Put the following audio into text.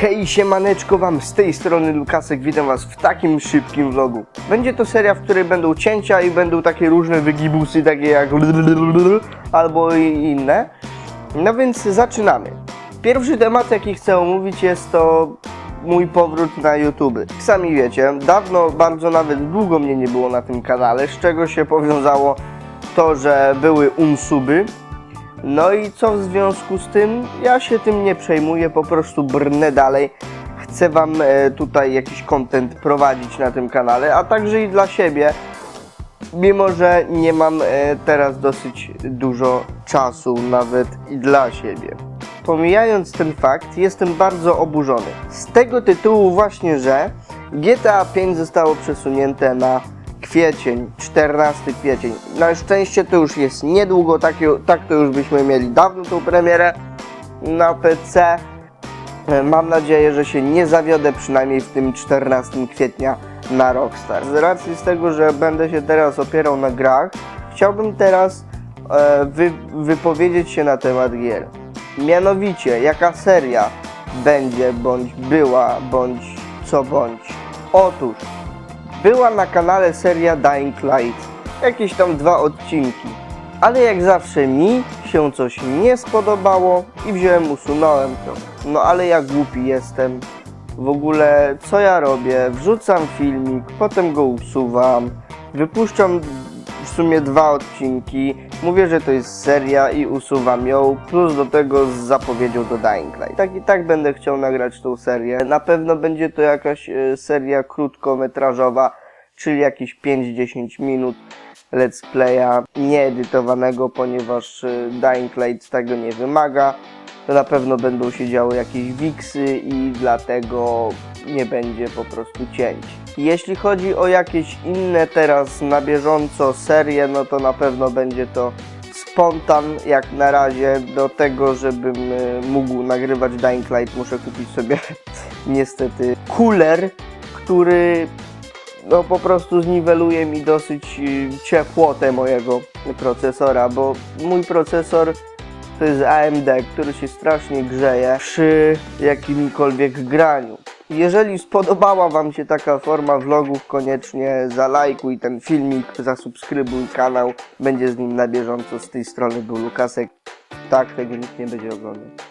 Hej, siemaneczko wam, z tej strony Lukasek, witam was w takim szybkim vlogu. Będzie to seria, w której będą cięcia i będą takie różne wygibusy, takie jak albo inne. No więc zaczynamy. Pierwszy temat, jaki chcę omówić jest to mój powrót na YouTube. Sami wiecie, dawno, bardzo nawet długo mnie nie było na tym kanale, z czego się powiązało to, że były unsuby. No i co w związku z tym? Ja się tym nie przejmuję, po prostu brnę dalej. Chcę Wam e, tutaj jakiś content prowadzić na tym kanale, a także i dla siebie, mimo że nie mam e, teraz dosyć dużo czasu nawet i dla siebie. Pomijając ten fakt, jestem bardzo oburzony. Z tego tytułu właśnie, że GTA 5 zostało przesunięte na kwiecień, 14 kwiecień. Na szczęście to już jest niedługo, tak, tak to już byśmy mieli dawno tą premierę na PC. E, Mam nadzieję, że się nie zawiodę przynajmniej w tym 14 kwietnia na Rockstar. Z racji z tego, że będę się teraz opierał na grach, chciałbym teraz e, wy, wypowiedzieć się na temat gier. Mianowicie, jaka seria będzie, bądź była, bądź co bądź. Otóż, była na kanale seria Dying Light, jakieś tam dwa odcinki. Ale jak zawsze mi się coś nie spodobało i wziąłem, usunąłem to. No ale ja głupi jestem. W ogóle co ja robię? Wrzucam filmik, potem go usuwam, wypuszczam w sumie dwa odcinki, mówię, że to jest seria i usuwam ją, plus do tego z zapowiedzią do Dying Light. Tak i tak będę chciał nagrać tą serię. Na pewno będzie to jakaś e, seria krótkometrażowa, czyli jakieś 5-10 minut let's playa nieedytowanego, ponieważ y, Dying Light tego nie wymaga. To na pewno będą się działy jakieś wiksy i dlatego nie będzie po prostu cięć. Jeśli chodzi o jakieś inne teraz na bieżąco serie, no to na pewno będzie to spontan jak na razie. Do tego, żebym y, mógł nagrywać Dying Light muszę kupić sobie niestety cooler, który no po prostu zniweluje mi dosyć y, ciepłotę mojego procesora, bo mój procesor to jest AMD, który się strasznie grzeje przy jakimkolwiek graniu. Jeżeli spodobała Wam się taka forma vlogów, koniecznie zalajkuj ten filmik, zasubskrybuj kanał, będzie z nim na bieżąco. Z tej strony był Lukasek. Tak, tego nikt nie będzie oglądał.